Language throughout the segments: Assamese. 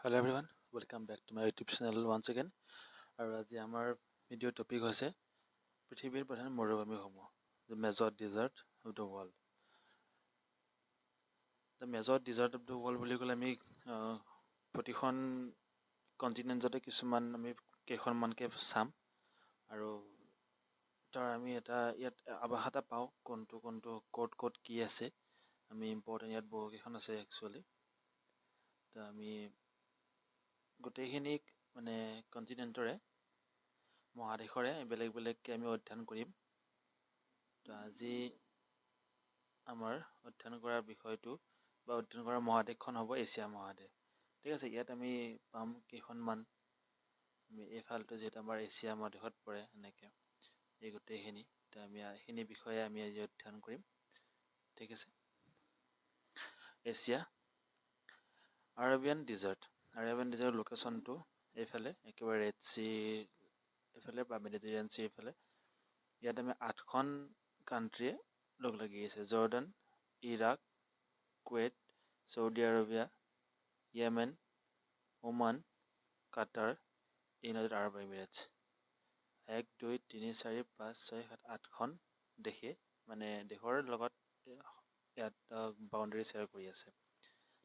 Hello' everyone welcome back to my YouTube channel once again আৰু আজি আমাৰ ভিডিঅ'ৰ টপিক হৈছে পৃথিৱীৰ প্ৰধান মৰুভূমিসমূহ the major desert of the world the major desert of the world বুলি ক'লে আমি প্ৰতিখন কণ্টিনেণ্টতে কিছুমান আমি কেইখনমানকৈ চাম। আৰু তাৰ আমি এটা ইয়াত আভাস এটা পাওঁ কোনটো কোনটো ক'ত ক'ত কি আছে। আমি ইম্পৰ্টেণ্ট ইয়াত বহুকেইখন আছে একচুৱেলি আমি গোটেইখিনি মানে কণ্টিনেণ্টৰে মহাদেশৰে বেলেগ বেলেগকৈ আমি অধ্যয়ন কৰিম। তো আজি আমাৰ অধ্যয়ন কৰাৰ বিষয়টো বা অধ্যয়ন কৰা মহাদেশখন হ'ব এছিয়া মহাদেশ। ঠিক আছে ইয়াত আমি পাম কেইখনমান। আমি এইফালটো যিহেতু আমাৰ এছিয়া মহাদেশত পৰে এনেকৈ এই গোটেইখিনি। তো আমি এইখিনি বিষয়ে আমি আজি অধ্যয়ন কৰিম। ঠিক আছে? Asia Arabian desert. আৰবিয়ান ডিজাৰ্টৰ লোকেশ্যনটো এইফালে একেবাৰে ৰেড চি এইফালে বা মেডিটেৰিয়ান চি এইফালে ইয়াত আমি আঠখন কাণ্ট্ৰিয়ে লগ লাগি আছে। Jordan Iraq Kuwait Saudi Arabia Yemen Oman Qatar United Arab Emirates এক দুই তিনি চাৰি পাঁচ ছয় সাত আঠখন দেশে মানে দেশৰ লগত ইয়াত বাউণ্ডেৰী শ্বেয়াৰ কৰি আছে।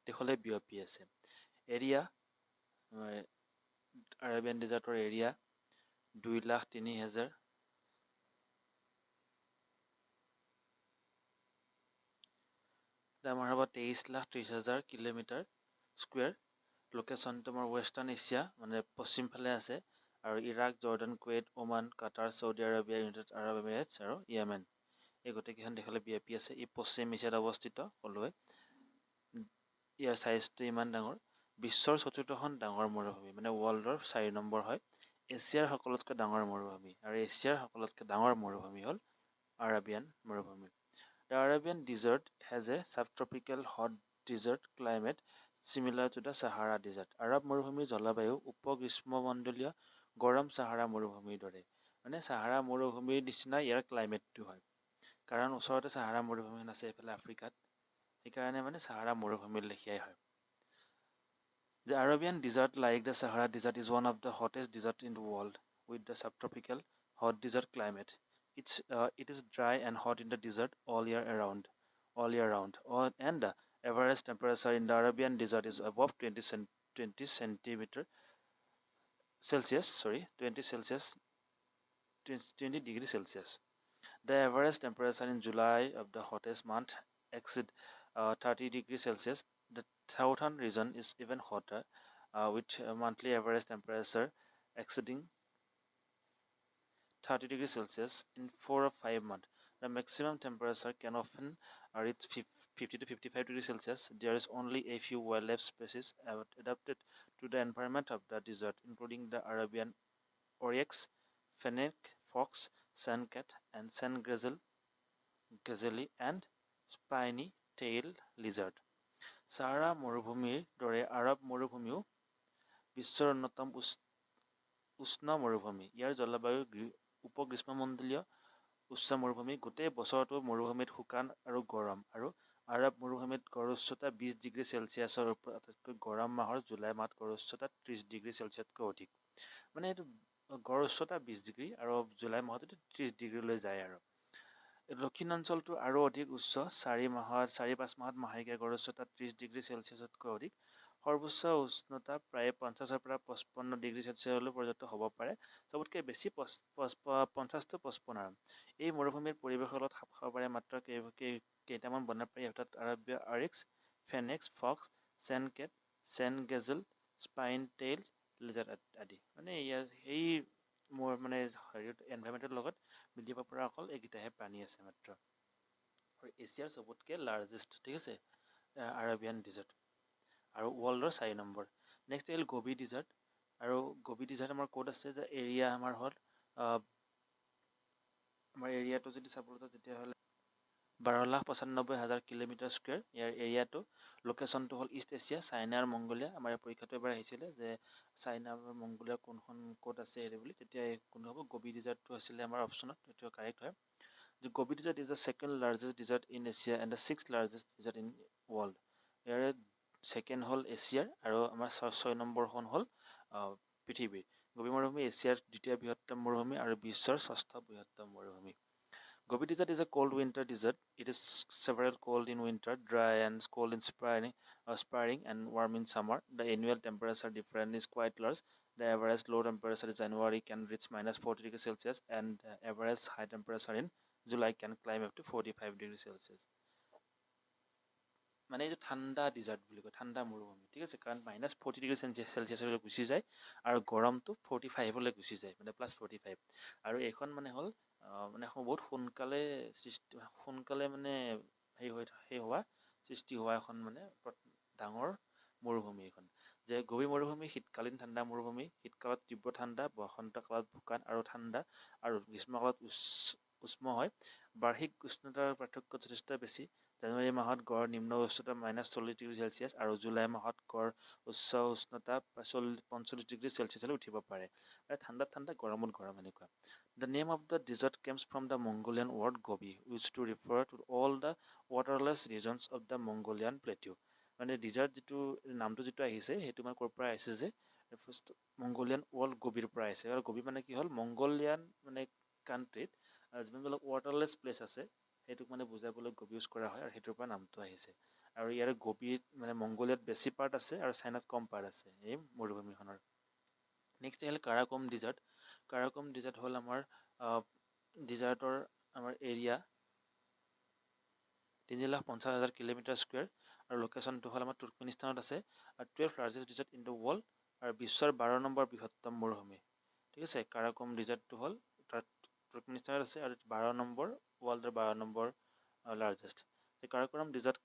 দেশলৈ বিয়পি আছে। এৰিয়া আৰবিয়ান ডিজাৰ্টৰ এৰিয়া দুই লাখ তিনি হেজাৰ। আমাৰ হ'ব তেইছ লাখ ত্ৰিছ হাজাৰ কিলোমিটাৰ স্কুৱেৰ লোকেশ্যনটো আমাৰ ৱেষ্টাৰ্ণ এছিয়া মানে পশ্চিম ফালে আছে আৰু Iraq Jordan Kuwait Oman Qatar Saudi Arabia United Arab Emirates আৰু য়েমেন এই গোটেইকেইখন দেশলৈ বিয়পি আছে। ই পশ্চিম এছিয়াত অৱস্থিত ক'লোৱে ইয়াৰ ছাইজটো ইমান ডাঙৰ। বিশ্বৰ চতুৰ্থখন ডাঙৰ মৰুভূমি মানে ৱৰ্ল্ডৰ চাৰি নম্বৰ হয় এছিয়াৰ সকলোতকৈ ডাঙৰ মৰুভূমি। আৰু এছিয়াৰ সকলোতকৈ ডাঙৰ মৰুভূমি হ'ল আৰাবিয়ান মৰুভূমি। The Arabian desert has a subtropical hot desert climate similar to the Sahara desert আৰৱ মৰুভূমিৰ জলবায়ু উপ গ্ৰীষ্মমণ্ডলীয় গৰম চাহাৰা মৰুভূমিৰ দৰে। মানে চাহাৰা মৰুভূমিৰ নিচিনা ইয়াৰ ক্লাইমেটটো হয়। কাৰণ ওচৰতে চাহাৰা মৰুভূমিখন আছে এইফালে আফ্ৰিকাত সেইকাৰণে মানে চাহাৰা মৰুভূমিৰ লেখীয়াই হয়। The Arabian desert, like the Sahara Desert, is one of the hottest deserts in the world, with the subtropical hot desert climate. It's uh, it is dry and hot in the desert all year around, all year round. And the average temperature in the Arabian desert is above 20 cent 20 centimeter Celsius. Sorry, 20 Celsius, 20, 20 degree Celsius. The average temperature in July of the hottest month exceed uh, 30 degree Celsius southern region is even hotter uh, with monthly average temperature exceeding 30 degrees Celsius in 4 or 5 months. The maximum temperature can often reach 50 to 55 degrees Celsius. There is only a few wildlife species adapted to the environment of the desert, including the Arabian oryx, fennec fox, sandcat, and sand gazelle, gazelle and spiny tail lizard. Sahara মৰুভূমিৰ দৰে আৰৱ মৰুভূমিও বিশ্বৰ অন্যতম উষ্ণ মৰুভূমি। ইয়াৰ জলবায়ু উপ গ্ৰীষ্মমণ্ডলীয় উচ্চ মৰুভূমি। গোটেই বছৰটো মৰুভূমিত শুকান আৰু গৰম আৰু আৰৱ মৰুভূমিত গড় উচ্চতা বিছ ডিগ্ৰী চেলচিয়াছৰ ওপৰত আটাইতকৈ গৰম মাহৰ জুলাই মাহত গড় উচ্চতা ত্ৰিছ ডিগ্ৰী চেলচিয়াছতকৈ অধিক। মানে এইটো গড় উচ্চতা বিছ ডিগ্ৰী আৰু জুলাই মাহত ত্ৰিছ ডিগ্ৰীলৈ যায় আৰু। দক্ষিণ অঞ্চলটো আৰু অধিক উচ্চ চাৰি মাহত চাৰি পাঁচ মাহত মাহেকীয়া গড় উচ্চতা ত্ৰিছ ডিগ্ৰী চেলচিয়াছতকৈ অধিক। সৰ্বোচ্চ উষ্ণতা প্ৰায় পঞ্চাছৰ পৰা পঁচপন্ন ডিগ্ৰী চেলচিয়াছলৈ পৰ্যন্ত হ'ব পাৰে। চবতকৈ বেছি পঞ্চাছটো পঁচপন্ন এই মৰুভূমিৰ পৰিৱেশৰ লগত খাপ খাব পাৰে মাত্ৰ কেইটামান বন্যপ্ৰাণী অৰ্থাৎ আৰব্য oryx fennecs fox sand cat sand gazelle spine tail lizard আদি। মানে ইয়াৰ সেই মোৰ মানে হেৰি এনভাইৰমেণ্টৰ লগত মিলিব পৰা অকল এইকেইটাহে প্ৰাণী আছে মাত্ৰ। আৰু এছিয়াৰ চবতকৈ লাৰ্জেষ্ট ঠিক আছে? আৰবিয়ান ডিজাৰ্ট আৰু ৱৰ্ল্ডৰ চাৰি নম্বৰ। নেক্সট আহিল গবি ডিজাৰ্ট আৰু গবি ডিজাৰ্ট আমাৰ ক'ত আছে যে এৰিয়া আমাৰ হ'ল আমাৰ এৰিয়াটো যদি চাবলৈ তেতিয়াহ'লে বাৰ লাখ পঁচানব্বৈ হাজাৰ কিলোমিটাৰ স্কুৱেৰ ইয়াৰ এৰিয়াটো লোকেশ্যনটো হ'ল ইষ্ট এছিয়া চাইনা আৰু মংগোলীয়া আমাৰ পৰীক্ষাটো এবাৰ আহিছিলে যে চাইনা আৰু মংগোলীয়া কোনখন ক'ত আছে হেৰি বুলি তেতিয়া কোন হ'ব গবি ডিজাৰ্টটো আছিলে আমাৰ অপশ্যনত সেইটো কাৰেক্ট হয়। যে Gobi desert is the second largest desert in Asia and the six largest desert in world ইয়াৰে ছেকেণ্ড হ'ল এছিয়াৰ আৰু আমাৰ ছয় নম্বৰখন হ'ল পৃথিৱীৰ গভীৰ মৰুভূমি এছিয়াৰ দ্বিতীয় বৃহত্তম মৰুভূমি আৰু বিশ্বৰ ষষ্ঠ বৃহত্তম মৰুভূমি। Gobi Desert is a cold winter desert. It is several cold in winter, dry and cold in spring, uh, spring and warm in summer. The annual temperature difference is quite large. The average low temperature in January can reach minus 40 degrees Celsius and uh, average high temperature in July can climb up to 45 degrees Celsius. মানে এইটো ঠাণ্ডা ডিজাৰ্ট বুলি কয় ঠাণ্ডা মৰুভূমি ঠিক আছে কাৰণ মাইনাছ ফৰ্টি ডিগ্ৰী চেলচিয়াছলৈ গুচি যায় আৰু গৰমটো ফৰ্টি ফাইভলৈ গুচি যায় মানে প্লাছ ফৰ্টি ফাইভ আৰু এইখন মানে হ'ল মানে বহুত সোনকালে সৃষ্টি সোনকালে মানে হেৰি হৈ সেই হোৱা সৃষ্টি হোৱা এখন মানে ডাঙৰ মৰুভূমি এইখন। যে গভীৰ মৰুভূমি শীতকালীন ঠাণ্ডা মৰুভূমি শীতকালত তীব্ৰ ঠাণ্ডা বসন্ত কালত শুকান আৰু ঠাণ্ডা আৰু গ্ৰীষ্মকালত উষ্ম হয়। বাৰ্ষিক উষ্ণতাৰ পাৰ্থক্য যথেষ্ট বেছি। জানুৱাৰী মাহত গড় নিম্ন উষ্ণতা মাইনাছ চল্লিছ ডিগ্ৰী চেলচিয়াছ আৰু জুলাই মাহত গড় উচ্চ উষ্ণতা চল্লিছ পঞ্চল্লিছ ডিগ্ৰী চেলচিয়াছলৈ উঠিব পাৰে। আৰু ঠাণ্ডাত ঠাণ্ডা গৰমত গৰম এনেকুৱা। The name of the desert comes from the Mongolian word Gobi which to refer to all the waterless regions of the Mongolian plateau মানে ডিজাৰ্ট যিটো নামটো যিটো আহিছে সেইটো মানে ক'ৰ পৰা আহিছে যে ফাৰ্ষ্ট মংগোলিয়ান ৱৰ্ল্ড গবিৰ পৰা আহিছে। আৰু গবি মানে কি হ'ল? মংগোলিয়ান মানে কাণ্ট্ৰিত যিমানবিলাক ৱাটাৰলেছ প্লেচ আছে সেইটোক মানে বুজাবলৈ গবি ইউজ কৰা হয় আৰু সেইটোৰ পৰা নামটো আহিছে। আৰু ইয়াৰে গবিত মানে মংগোলিয়াত বেছি পাৰ্ট আছে আৰু চাইনাত কম পাৰ্ট আছে এই মৰুভূমিখনৰ। নেক্সট আহিল কাৰাকম ডিজাৰ্ট। কাৰাকম ডিজাৰ্ট হ'ল আমাৰ ডিজাৰ্টৰ আমাৰ এৰিয়া তিনি লাখ পঞ্চাছ হাজাৰ কিলোমিটাৰ স্কুৱেৰ আৰু লোকেশ্যনটো হ'ল আমাৰ তুৰ্কমেনিস্তানত আছে। আৰু twelve largest desert in the world আৰু বিশ্বৰ বাৰ নম্বৰ বৃহত্তম মৰুভূমি। ঠিক আছে কাৰাকম ডিজাৰ্টটো হ'ল তাত তুৰ্কমেনিস্তানত আছে আৰু বাৰ নম্বৰ ৱৰ্ল্ডৰ বাৰ number largest Karakoram desert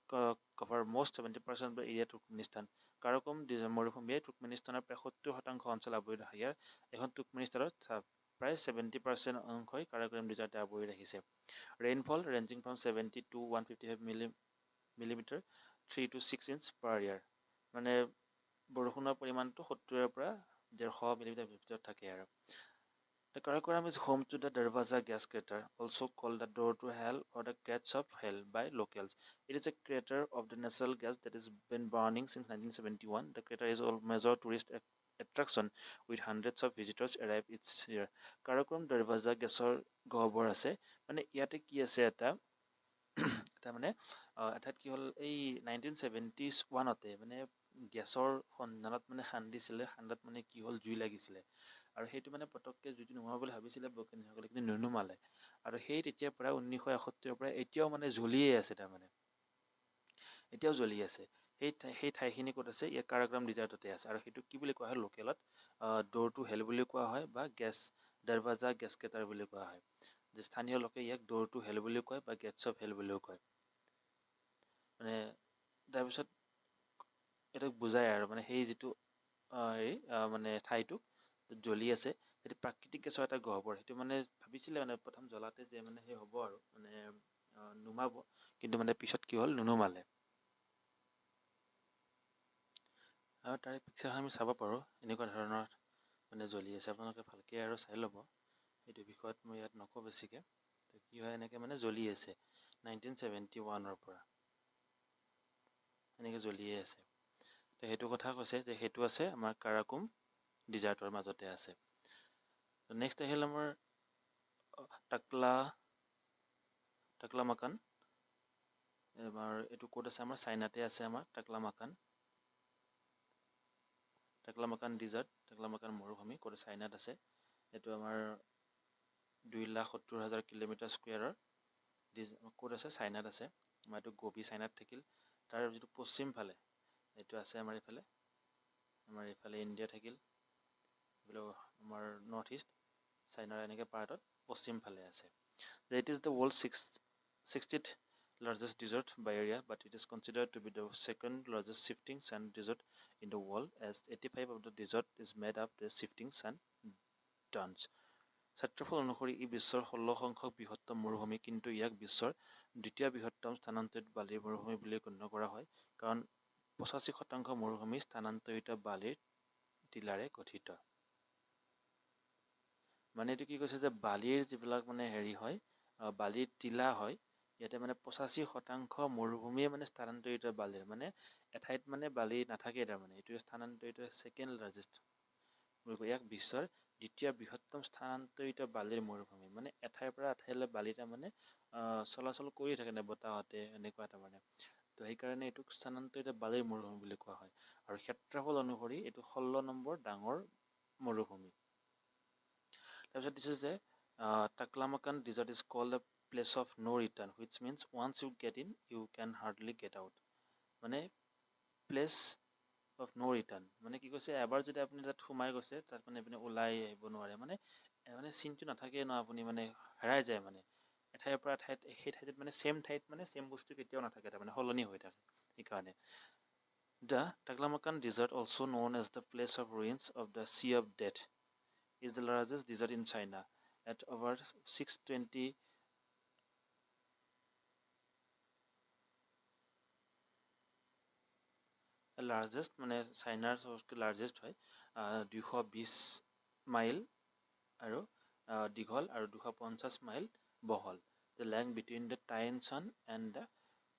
cover most seventy percent of area Turkmenistan Karakum মৰুভূমিয়ে তুৰ্কমেনিস্তানৰ প্ৰায় সত্তৰ শতাংশ অঞ্চল আৱৰি ৰখা ইয়াৰ এখন তুৰ্কমেনিস্তানত প্ৰায় ছেভেণ্টি পাৰ্চেণ্ট অংশই কাৰাকোৰাম ডিজাৰ্টে আৱৰি ৰাখিছে। Rainfall ranging from seventy to one fifty five milli millimetre three to six inch per year মানে বৰষুণৰ পৰিমাণটো সত্তৰৰ পৰা ডেৰশ মিলিমিটাৰ ভিতৰত থাকে আৰু। The Karakoram is home to the Darwaza gas crater, also called the door to hell or the gates of hell by locals. It is a crater of the natural gas that has been burning since 1971. The crater is a major tourist attraction with hundreds of visitors arrive each year. Karakoram Darwaza গেছৰ গহ্বৰ আছে মানে ইয়াতে কি আছে এটা এটা মানে এঠাইত কি হ'ল এই নাইনটিন ছেভেণ্টি ওৱানতে মানে গেছৰ সন্ধানত মানে খান্দিছিলে খান্দাত মানে কি হ'ল জুই লাগিছিলে আৰু সেইটো মানে পটককৈ জুইটো নোহোৱা বুলি ভাবিছিলে বৈজ্ঞানিকসকলে কিন্তু নুনুমালে। আৰু সেই তেতিয়াৰ পৰা ঊনৈছশ এসত্তৰৰ পৰা এতিয়াও মানে জ্বলিয়ে আছে তাৰমানে। এতিয়াও জ্বলি আছে। সেই সেই ঠাইখিনি ক'ত আছে? ইয়াত কাৰাগ্ৰাম ডিজাৰ্টতে আছে। আৰু সেইটো কি বুলি কোৱা হয়? লোকেলত দৌৰ টু হেল বুলি কোৱা হয় বা গেছ দৰৱাজা গেছ কেটাৰ বুলি কোৱা হয়। যে স্থানীয় লোকে ইয়াক দৌৰ টু হেল বুলিও কয় বা গেটছ অফ হেল বুলিও কয়। মানে তাৰপিছত এইটোক বুজায় আৰু মানে সেই যিটো হেৰি মানে ঠাইটোক জ্বলি আছে সেইটো প্ৰাকৃতিক গেছৰ এটা গহ্বৰ সেইটো মানে ভাবিছিলে মানে প্ৰথম জ্বলাতে যে মানে সেই হ'ব আৰু মানে নুমাব কিন্তু মানে পিছত কি হ'ল নুনুমালে। আৰু তাৰে পিকচাৰখন আমি চাব পাৰোঁ এনেকুৱা ধৰণৰ মানে জ্বলি আছে আপোনালোকে ভালকৈ আৰু চাই ল'ব সেইটো বিষয়ত মই ইয়াত নকওঁ বেছিকৈ কি হয় এনেকৈ মানে জ্বলি আছে নাইনটিন ছেভেণ্টি ওৱানৰ পৰা। এনেকৈ জ্বলিয়ে আছে। তো সেইটো কথা কৈছে যে সেইটো আছে আমাৰ কাৰাকুম ডিজাৰ্টৰ মাজতে আছে। নেক্সট আহিল আমাৰ টাকলা টাকলা মাকান। আমাৰ এইটো ক'ত আছে? আমাৰ চাইনাতে আছে আমাৰ টাকলা মাকান। টাকলা মাকান ডিজাৰ্ট টাকলা মাকান মৰুভূমি ক'ত চাইনাত আছে। এইটো আমাৰ দুই লাখ সত্তৰ হাজাৰ কিলোমিটাৰ স্কুৱেৰৰ ডিজ ক'ত আছে? চাইনাত আছে। আমাৰ এইটো গভীৰ চাইনাত থাকিল। তাৰ যিটো পশ্চিম ফালে এইটো আছে আমাৰ এইফালে। আমাৰ এইফালে ইণ্ডিয়া থাকিল। এইফালে আমাৰ নৰ্থ ইষ্ট চাইনাৰ এনেকৈ পাৰ্টত পশ্চিম ফালে আছে। It is the world six sixtieth largest desert by area but it is consider to be the second largest shifting sand desert in the world as eighty five of the desert is made up the shifting sand dunes ক্ষেত্ৰফল অনুসৰি ই বিশ্বৰ ষোল্ল সংখ্যক বৃহত্তম মৰুভূমি কিন্তু ইয়াক বিশ্বৰ দ্বিতীয় বৃহত্তম স্থানান্তৰিত বালিৰ মৰুভূমি বুলি গণ্য কৰা হয় কাৰণ পঁচাশী শতাংশ মৰুভূমি স্থানান্তৰিত বালিৰ টিলাৰে গঠিত। মানে এইটো কি কৈছে যে বালিৰ যিবিলাক মানে হেৰি হয় বালিৰ টিলা হয় ইয়াতে মানে পঁচাশী শতাংশ মৰুভূমিয়ে মানে স্থানান্তৰিত বালিৰ মানে এঠাইত মানে বালি নাথাকে তাৰমানে এইটো স্থানান্তৰিত ছেকেণ্ড লাৰ্জেষ্ট ইয়াক বিশ্বৰ দ্বিতীয় বৃহত্তম স্থানান্তৰিত বালিৰ মৰুভূমি মানে এঠাইৰ পৰা এঠাইলৈ বালি তাৰমানে চলাচল কৰি থাকে নে বতাহতে এনেকুৱা তাৰমানে। তো সেইকাৰণে এইটোক স্থানান্তৰিত বালিৰ মৰুভূমি বুলি কোৱা হয়। আৰু ক্ষেত্ৰফল অনুসৰি এইটো ষোল্ল নম্বৰ ডাঙৰ মৰুভূমি। তাৰপিছত দিছে যে Taklamakan desert is called the place of no' return which means once you get in you can hardly get out মানে প্লেচ অফ ন' ৰিটাৰ্ণ মানে কি কৈছে? এবাৰ যদি আপুনি তাত সোমাই গৈছে তাত মানে আপুনি ওলাই আহিব নোৱাৰে। মানে মানে চিনটো নাথাকে ন আপুনি মানে হেৰাই যায় মানে। এঠাইৰ পৰা ঠাইত সেই ঠাইত মানে ছেম ঠাইত মানে ছেম বস্তু কেতিয়াও নাথাকে তাৰমানে সলনি হৈ থাকে সেইকাৰণে। The Taklamakan desert also' known as the place of ruins of the sea of death the largest desert in China at over six twenty largest মানে চাইনাৰ চবতকৈ লাৰ্জেষ্ট হয় দুশ বিছ মাইল আৰু দীঘল আৰু দুশ পঞ্চাছ মাইল বহল। The length between the Tianshan and the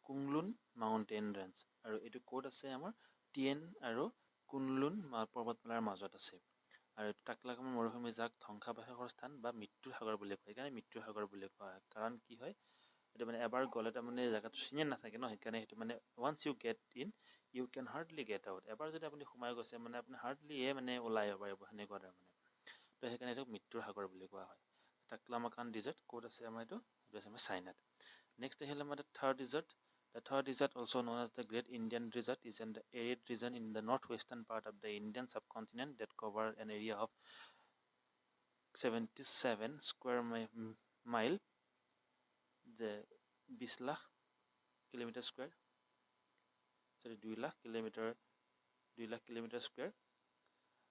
Kunlun mountain range আৰু এইটো ক'ত আছে আমাৰ? টিয়েন আৰু কুনলুন পৰ্বতমালাৰ মাজত আছে। আৰু টাকলাকামৰ মৰুভূমি যাক ধ্বংসাৱশেষৰ স্থান বা মৃত্যুৰ সাগৰ বুলি কয়। সেইকাৰণে মৃত্যুৰ সাগৰ বুলি কোৱা হয় কাৰণ কি হয় এইটো মানে এবাৰ গ'লে তাৰমানে জেগাটো চিনিয়ে নাথাকে ন সেইকাৰণে সেইটো মানে once you get in you can hardly get out এবাৰ যদি আপুনি সোমাই গৈছে মানে আপুনি হাৰ্ডলিয়ে মানে ওলাই আহিব পাৰিব সেনেকুৱা তাৰমানে। তো সেইকাৰণে এইটোক মৃত্যুৰ সাগৰ বুলি কোৱা হয়। টাকলামাকান ডিজাৰ্ট ক'ত আছে আমাৰ এইটো? এইটো আছে আমাৰ চাইনাত। নেক্সট আহিলে আমাৰ third desert The third desert, also known as the Great Indian Desert, is an arid region in the northwestern part of the Indian subcontinent that covers an area of 77 square mi mile, the bisla kilometer square, sorry duila kilometer, duila kilometer square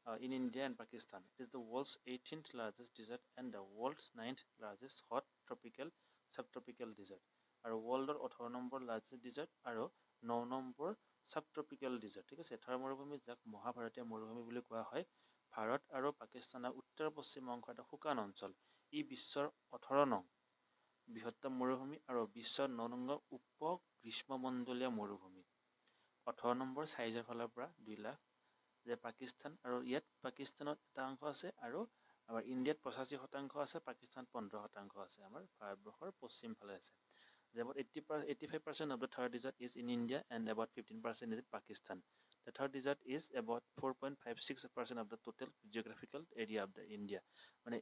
uh, in India and Pakistan. It is the world's 18th largest desert and the world's 9th largest hot tropical subtropical desert. আৰু ৱৰ্ল্ডৰ ওঠৰ নম্বৰ লাৰ্জেষ্ট ডিজাৰ্ট আৰু ন নম্বৰ ছাব ট্ৰপিকেল ডিজাৰ্ট ঠিক আছে? থাৰ মৰুভূমি যাক মহাভাৰতীয় মৰুভূমি বুলি কোৱা হয় ভাৰত আৰু পাকিস্তানৰ উত্তৰ পশ্চিম অংশ এটা শুকান অঞ্চল। ই বিশ্বৰ ওঠৰ নং বৃহত্তম মৰুভূমি আৰু বিশ্বৰ ন নম্বৰ উপ গ্ৰীষ্মমণ্ডলীয় মৰুভূমি। ওঠৰ নম্বৰ চাইজৰ ফালৰ পৰা দুই লাখ যে পাকিস্তান আৰু ইয়াত পাকিস্তানত এটা অংশ আছে আৰু আমাৰ ইণ্ডিয়াত পঁচাশী শতাংশ আছে পাকিস্তানত পোন্ধৰ শতাংশ আছে। আমাৰ ভাৰতবৰ্ষৰ পশ্চিম ফালে আছে। যে about eighty eighty five percent of the third desert is in India and about fifteen percent is in Pakistan the third desert is about four point five six percent of the total geographical area of the India মানে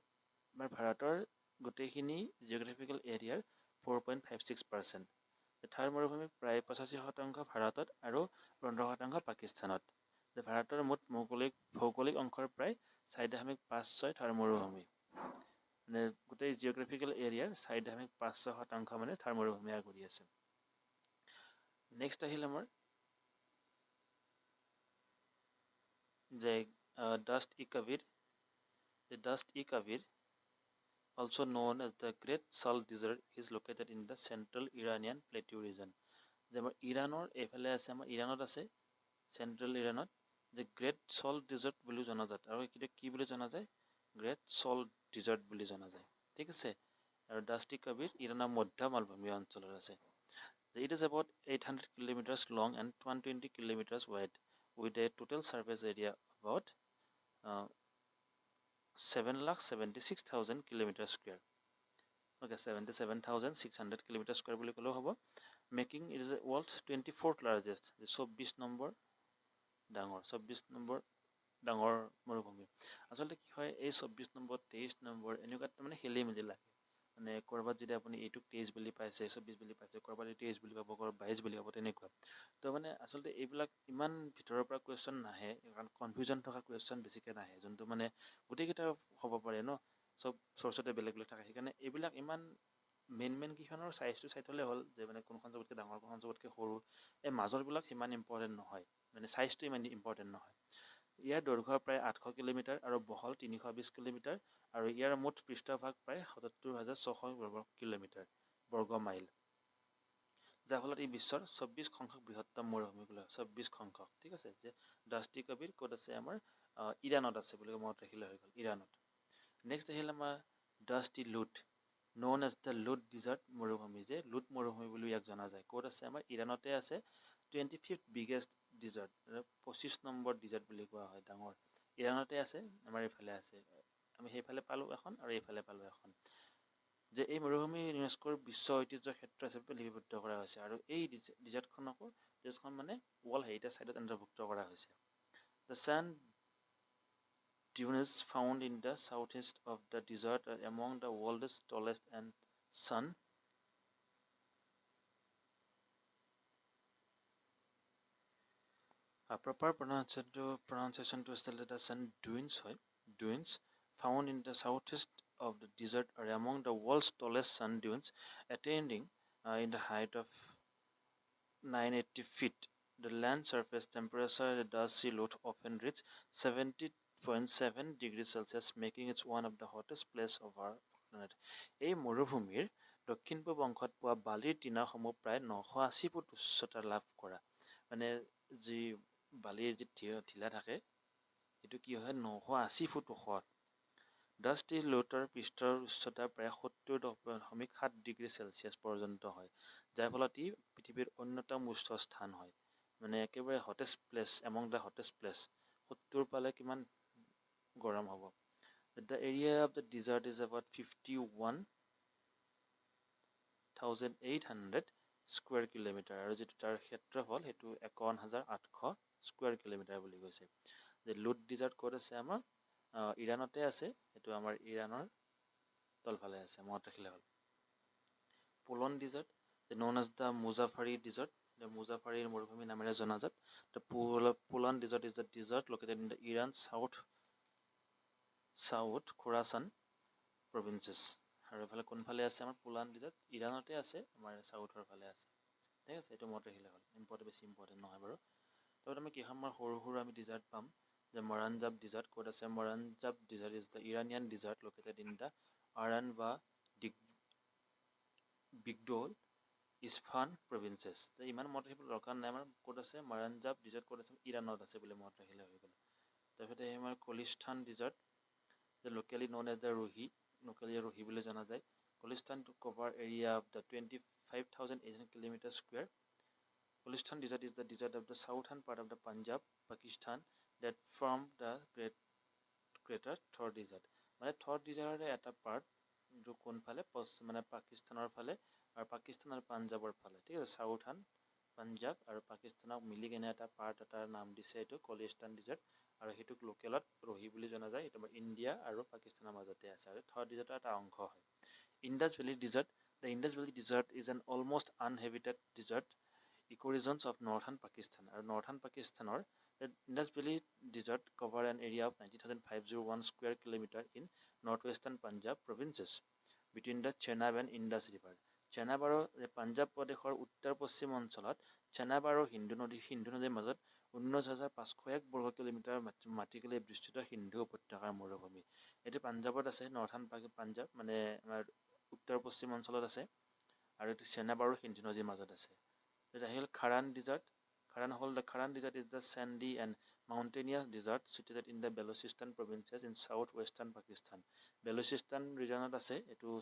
আমাৰ ভাৰতৰ গোটেইখিনি জিঅ'গ্ৰাফিকেল এৰিয়াৰ four point five six percent Thar মৰুভূমি প্ৰায় পঁচাশী শতাংশ ভাৰতত আৰু পোন্ধৰ শতাংশ পাকিস্তানত। ভাৰতৰ মুঠ ভৌগোলিক ভৌগোলিক অংশৰ প্ৰায় চাৰি দশমিক পাঁচ ছয় থাৰ মৰুভূমি। মানে গোটেই জিঅ'গ্ৰাফিকেল এৰিয়াৰ চাৰি দশমিক পাঁচ ছয় শতাংশ মানে থাৰ মৰুভূমি আগুৰি আছে। নেক্সট আহিল আমাৰ যে Dasht e Kavir Dasht e Kavir also known as the Great Salt Desert, is located in the central Iranian plateau region. যে আমাৰ ইৰাণৰ এইফালে আছে আমাৰ ইৰাণত আছে চেণ্ট্ৰেল ইৰাণত যে গ্ৰেট চল্ট ডিজাৰ্ট বুলি জনাজাত। আৰু এইটো কি বুলি জনা যায়? গ্ৰেট চল্ট ডিজাৰ্ট বুলি জনা যায়। ঠিক আছে? আৰু ডাষ্টি কাবিৰ ইৰাণৰ মধ্য মালভূমি অঞ্চলত আছে। It is about eight hundred kilometres long and one twenty kilometres wide with a total surface area about seven lakh seventy six thousand kilometre square okay seventy seven thousand six hundred kilometre square বুলি ক'লেও হ'ব। Making it is a world twenty fourth largest চৌব্বিছ নম্বৰ ডাঙৰ চৌব্বিছ নম্বৰ ডাঙৰ মৰুভূমি। আচলতে কি হয় এই চৌব্বিছ নম্বৰ তেইছ নম্বৰ এনেকুৱাত তাৰমানে খেলি মেলি লাগে। মানে ক'ৰবাত যদি আপুনি এইটোক তেইছ বুলি পাইছে চৌব্বিছ বুলি পাইছে ক'ৰবাত তেইছ বুলি পাব ক'ৰবাত বাইছ বুলি পাব তেনেকুৱা। তো মানে আচলতে এইবিলাক ইমান ভিতৰৰ পৰা কুৱেশ্যন নাহে কাৰণ কনফিউজন থকা কুৱেশ্যন বেছিকৈ নাহে যোনটো মানে গোটেইকেইটা হ'ব পাৰে ন চব চ'ৰ্চতে বেলেগ বেলেগ থাকে। সেইকাৰণে এইবিলাক ইমান মেইন মেইন কেইখনৰ চাইজটো চাই থ'লে হ'ল যে মানে কোনখন চবতকৈ ডাঙৰ কোনখন চবতকৈ সৰু। এই মাজৰবিলাক সিমান ইম্পৰ্টেণ্ট নহয়। মানে চাইজটো ইমান ইম্পৰ্টেণ্ট নহয়। ইয়াৰ দৈৰ্ঘ্য প্ৰায় আঠশ কিলোমিটাৰ আৰু বহল তিনিশ বিছ কিলোমিটাৰ আৰু ইয়াৰ মুঠ পৃষ্ঠভাগ প্ৰায় সত্তৰ হাজাৰ ছশ বৰ্গ কিলোমিটাৰ বৰ্গ মাইল। যাৰ ফলত ই বিশ্বৰ চৌব্বিছ সংখ্যক বৃহত্তম মৰুভূমি বুলি চৌব্বিছ সংখ্যক ঠিক আছে? যে ডাষ্টি কবিৰ ক'ত আছে? আমাৰ ইৰাণত আছে বুলি মনত ৰাখিলে হৈ গ'ল ইৰাণত। নেক্সট আহিল আমাৰ Dashti Lut known as the Lut desert মৰুভূমি যে লুট মৰুভূমি বুলি ইয়াক জনা যায়। ক'ত আছে? আমাৰ ইৰাণতে আছে। টুৱেণ্টি ফিফ্থ বিগেষ্ট ডিজাৰ্ট পঁচিছ নম্বৰ ডিজাৰ্ট বুলি কোৱা হয় ডাঙৰ। ইৰাণতে আছে আমাৰ এইফালে আছে। আমি সেইফালে পালোঁ এখন আৰু এইফালে পালোঁ এখন। যে এই মৰুভূমি ইউনেস্কোৰ বিশ্ব ঐতিহ্য ক্ষেত্ৰ হিচাপে লিপিবদ্ধ কৰা হৈছে আৰু এই ডিজাৰ্টখনকো ডিজাৰ্টখন মানে ৱৰ্ল্ড হেৰিটেজ চাইটত অন্তৰ্ভুক্ত কৰা হৈছে। The sand dunes found in the southeast of the desert are among the world's tallest and sun A proper pronunciation to pronunciation to still the sun dunes হয় dunes found in the southeast of the desert are among the world's tallest sand dunes attaining uh, in the height of 980 feet. The land surface temperature at the sea load often reach 70.7 degrees Celsius, making it one of the hottest places of our planet. এই মৰুভূমিৰ দক্ষিণ পূব অংশত পোৱা বালিৰ টিনাসমূহ প্ৰায় নশ আশী ফুট উচ্চতা লাভ কৰা মানে যি বালিৰ যি ঢিলা থাকে সেইটো কি হয়? নশ আশী ফুট ওখত। ডাষ্টি লোটাৰ পৃষ্ঠৰ উচ্চতা প্ৰায় সত্তৰ দশমিক সাত ডিগ্ৰী চেলচিয়াছ পৰ্যন্ত হয় যাৰ ফলত ই পৃথিৱীৰ অন্যতম উচ্চ স্থান হয়। মানে একেবাৰে hottest place among the hottest place সত্তৰ পালে কিমান গৰম হ'ব? The area of the desert is about fifty one thousand eight hundred square kilometre আৰু যিটো তাৰ ক্ষেত্ৰফল সেইটো একাৱন্ন হাজাৰ আঠশ স্কুৱেৰ কিলোমিটাৰ বুলি কৈছে। যে লুড ডিজাৰ্ট ক'ত আছে আমাৰ? ইৰাণতে আছে সেইটো আমাৰ ইৰাণৰ তলফালে আছে মনত ৰাখিলে হ'ল। Polon desert known as the Muzaffari desert মুজাফাৰীৰ মৰুভূমি নামেৰে জনাজাত the Polon desert is the desert located in the Iran south south Khorasan provinces আৰু এইফালে কোনফালে আছে আমাৰ পোলান ডিজাৰ্ট ইৰাণতে আছে আমাৰ চাউথৰ ফালে আছে। ঠিক আছে এইটো মনত ৰাখিলে হ'ল। ইম্পৰ্টেণ্ট বেছি ইম্পৰ্টেণ্ট নহয় বাৰু। তাৰপিছত আমি কেইখনমান সৰু সৰু আমি ডিজাৰ্ট পাম the Moranjab desert ক'ত আছে? Moranjab desert is the Iranian desert located in the Aran বা Bigdol ইছফান প্ৰভিঞ্চেছ ইমান মনত ৰাখিবলৈ দৰকাৰ নাই আমাৰ ক'ত আছে? মাৰাঞ্জাব ডিজাৰ্ট ক'ত আছে? ইৰাণত আছে বুলি মনত ৰাখিলে হৈ গ'ল। তাৰপিছতে আমাৰ Cholistan desert the locally known as the Rohi locally Rohi বুলি জনা যায়। Cholistan to cover area of the twenty five thousand eight hundred kilometre square Cholistan desert is the desert of the southern part of the Punjab Pakistan that from the great greater Thar desert মানে থৰ ডিজাৰ্টৰে এটা পাৰ্ট যোনটো কোনফালে মানে পাকিস্তানৰ ফালে আৰু পাকিস্তান আৰু পাঞ্জাৱৰ ফালে ঠিক আছে? চাউথান পাঞ্জাৱ আৰু পাকিস্তানক মিলি কেনে এটা পাৰ্ট এটাৰ নাম দিছে এইটো কলিস্তান ডিজাৰ্ট আৰু সেইটোক লোকেলত ৰহি বুলি জনা যায়। এইটো আমাৰ ইণ্ডিয়া আৰু পাকিস্তানৰ মাজতে আছে। আৰু থৰ ডিজাৰ্টৰ এটা অংশ হয়। Indus valley desert the Indus valley desert is an almost uninhabited desert ecoregions of northern Pakistan আৰু নৰ্থাৰ্ণ পাকিস্তানৰ The Indus Valley Desert cover an area of 90,501 square kilometer in northwestern Punjab provinces between the Chenab and Indus River. Chenab আৰু পাঞ্জাৱ প্ৰদেশৰ উত্তৰ পশ্চিম অঞ্চলত চেনাব আৰু হিন্দু নদী সিন্ধু নদীৰ মাজত ঊনৈছ হাজাৰ পাঁচশ এক বৰ্গ কিলোমিটাৰ মাটিকালি বিস্তৃত সিন্ধু উপত্যকাৰ মৰুভূমি এইটো পাঞ্জাৱত আছে নৰ্থাৰ্ণ পাঞ্জাৱ মানে আমাৰ উত্তৰ পশ্চিম অঞ্চলত আছে আৰু এইটো চেনাব আৰু সিন্ধু নদীৰ মাজত আছে এইটো আহিল Kharan desert Karan Hall, the Karan Desert is the sandy and mountainous desert situated in the Balochistan provinces in southwestern Pakistan.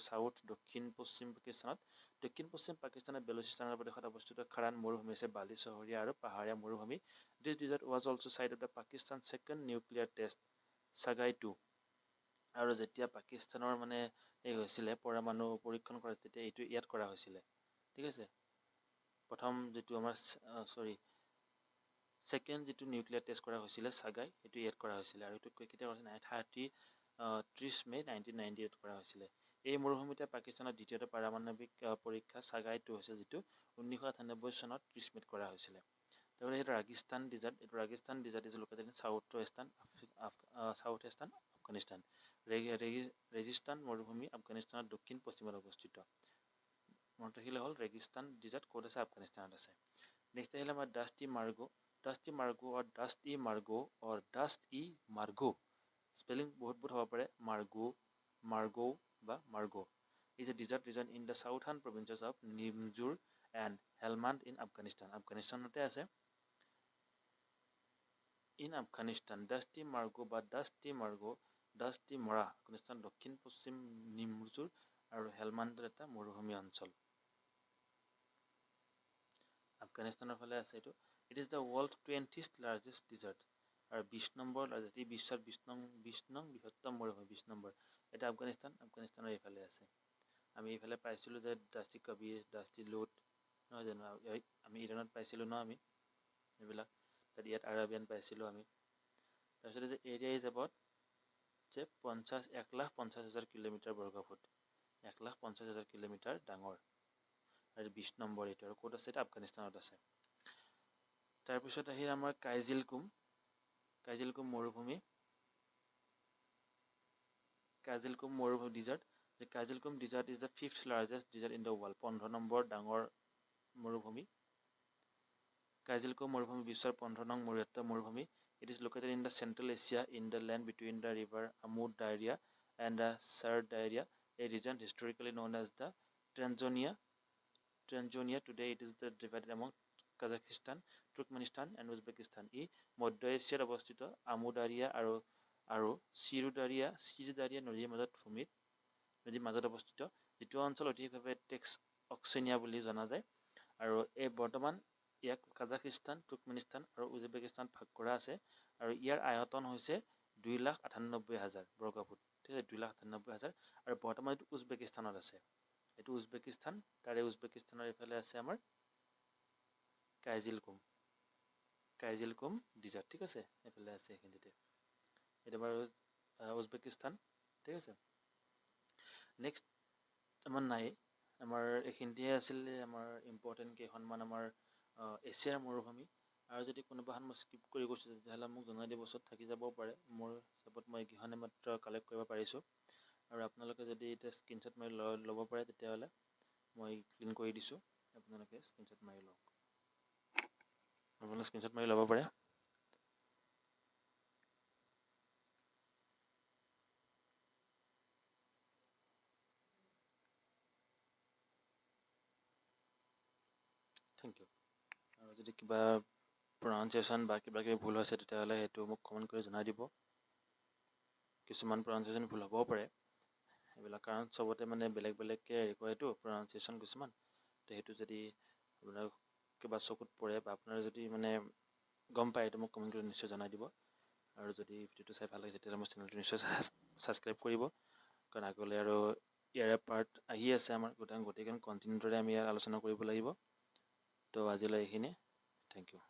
South দক্ষিণ পশ্চিম পাকিস্তানত দক্ষিণ পশ্চিম পাকিস্তানৰ বেলুচিস্তানৰ প্ৰদেশত অৱস্থিত খাৰান মৰুভূমি আছে বালি চহৰীয়া আৰু পাহাৰীয়া মৰুভূমি। This desert was also' site of the Pakistan second nuclear test Chagai two আৰু যেতিয়া পাকিস্তানৰ মানে এই হৈছিলে পৰমাণু পৰীক্ষণ কৰা তেতিয়া এইটো ইয়াত কৰা হৈছিলে। ঠিক আছে? প্ৰথম যিটো আমাৰ চৰি ছেকেণ্ড যিটো নিউক্লিয়াৰ টেষ্ট কৰা হৈছিলে চাগাই সেইটো ইয়াত কৰা হৈছিলে আৰু এইটো কেতিয়া কৰিছিলে নাইন থাৰ্টি ত্ৰিছ মে' নাইনটিন নাইণ্টি এইট কৰা হৈছিলে। এই মৰুভূমিতে পাকিস্তানৰ দ্বিতীয়টো পাৰমাণৱিক পৰীক্ষা চাগাই টু হৈছিল যিটো ঊনৈছশ আঠানব্বৈ চনত ত্ৰিছ মে'ত কৰা হৈছিলে। তাৰপৰা সেইটো ৰাজস্থান ডিজাৰ্ট এইটো Rajasthan desert located in south western south western Afghanistan Registan মৰুভূমি আফগানিস্তানৰ দক্ষিণ পশ্চিমত অৱস্থিত। মনত ৰাখিলে হ'ল ৰেগিস্তান ডিজাৰ্ট ক'ত আছে আফগানিস্তানত আছে নেক্সট আহিলে আমাৰ Dashti Margo Dashti Margo or Dasht e Margo or Dasht e Margo spelling বহুত বহুত হ'ব পাৰে মাৰ্গো মাৰ্গো বা Margo is a desert region in the southern provinces of নিমজুৰ and Helmand in Afghanistan আফগানিস্তানতে আছে ইন আফগানিস্তান ডাষ্টি মাৰ্গো বা ডাষ্টি মাৰ্গো ডাষ্টি মৰা আফগানিস্তান দক্ষিণ পশ্চিম নিমজুৰ আৰু হেলমাণ্ডৰ এটা মৰুভূমি অঞ্চল আফগানিস্তানৰ ফালে আছে এইটো। It is the world twentieth largest desert আৰু বিছ নম্বৰ লাৰ্জেষ্ট এই বিশ্বৰ বিছ নং বিছ নং বৃহত্তম মৰুভূমি বিছ নম্বৰ। এটা আফগানিস্তান আফগানিস্তানৰ এইফালে আছে। আমি এইফালে পাইছিলোঁ যে ডাষ্টি কবিৰ ডাষ্টি লোট নহয় জানো? আমি ইৰাণত পাইছিলোঁ ন আমি? এইবিলাক। তাত ইয়াত আৰবিয়ান পাইছিলোঁ আমি। তাৰপিছতে যে এৰিয়া ইজ এবাউট যে পঞ্চাছ এক লাখ পঞ্চাছ হাজাৰ কিলোমিটাৰ বৰ্গ ফুট এক লাখ পঞ্চাছ হাজাৰ কিলোমিটাৰ ডাঙৰ। আৰু বিছ নম্বৰ এইটো আৰু ক'ত আছে? এতিয়া আফগানিস্তানত আছে। তাৰপিছত আহিল আমাৰ কাইজিল কুম। কাইজিল কুম মৰুভূমি। কাজিল কুম মৰুভূমি ডিজাৰ্ট যে Kyzyl Kum desert is the fifth largest desert in the world পোন্ধৰ নম্বৰ ডাঙৰ মৰুভূমি। কাজিল কুম মৰুভূমি বিশ্বৰ পোন্ধৰ নং বৃহত্তম মৰুভূমি। It is located in the central Asia in the land between the river Amu Darya and the Syr Darya a region historically known as the Transonia. Transonia today it is the divided among Kazakhstan, Turkmenistan and Uzbekistan. মধ্য এছিয়াত অৱস্থিত আমুদাৰিয়া আৰু আৰু চিৰুদাৰিয়া চিৰুদাৰিয়া নদীৰ মাজত ভূমিত নদীৰ মাজত অৱস্থিত যিটো অঞ্চল অধিকভাৱে টেক্স অক্সেনিয়া বুলি জনা যায় আৰু এই বৰ্তমান ইয়াক কাজাখিস্তান তুৰ্কমেনিস্তান আৰু উজবেকিস্তান ভাগ কৰা আছে আৰু ইয়াৰ আয়তন হৈছে দুই লাখ আঠান্নব্বৈ হাজাৰ বৰ্গফুট ঠিক আছে দুই লাখ আঠান্নব্বৈ হাজাৰ আৰু বৰ্তমান এইটো উজবেকিস্তানত আছে এইটো উজবেকিস্তান তাৰে উজবেকিস্তানৰ এইফালে আছে আমাৰ কাইজিল কুম কাইজিল কুম ডিজাৰ্ট ঠিক আছে? এইফালে আছে এইখিনিতে এইটো বাৰু উজবেকিস্তান ঠিক আছে? নেক্সট আমাৰ নাই আমাৰ এইখিনিতে আছিলে আমাৰ ইম্পৰ্টেণ্ট কেইখনমান আমাৰ এছিয়াৰ মৰুভূমি। আৰু যদি কোনোবাখন মই স্কিপ কৰি গৈছোঁ তেতিয়াহ'লে মোক জনাই দিব ওচৰত থাকি যাবও পাৰে। মোৰ হিচাপত মই এইকেইখনে মাত্ৰ কালেক্ট কৰিব পাৰিছোঁ। আৰু আপোনালোকে যদি এতিয়া স্ক্ৰীনশ্বট মাৰি ল'ব পাৰে তেতিয়াহ'লে মই ক্লিন কৰি দিছোঁ। আপোনালোকে স্ক্ৰীনশ্বট মাৰি লওক। আপোনালোকে স্ক্ৰীনশ্বট মাৰি ল'ব পাৰে। থেংক ইউ আৰু যদি কিবা প্ৰনাউনচিয়েশ্যন বা কিবা কিবি ভুল হৈছে তেতিয়াহ'লে সেইটো মোক কমেণ্ট কৰি জনাই দিব। কিছুমান প্ৰনাউনচিয়েশ্যন ভুল হ'বও পাৰে। এইবিলাক কাৰণ চবতে মানে বেলেগ বেলেগকৈ হেৰি কৰেতো প্ৰনাউনচিয়েশ্যন কিছুমান। তো সেইটো যদি আপোনাৰ কিবা চকুত পৰে বা আপোনাৰ যদি মানে গম পায় এইটো মোক কমেণ্ট কৰি নিশ্চয় জনাই দিব। আৰু যদি ভিডিঅ'টো চাই ভাল লাগিছে তেতিয়াহ'লে মোৰ চেনেলটো নিশ্চয় ছাবস্ক্ৰাইব কৰিব। কাৰণ আগলৈ আৰু ইয়াৰে পাৰ্ট আহি আছে আমাৰ গোটেই গোটেইখন কণ্টিনিউটৰে আমি ইয়াৰ আলোচনা কৰিব লাগিব। তো আজিলৈ এইখিনিয়ে। Thank U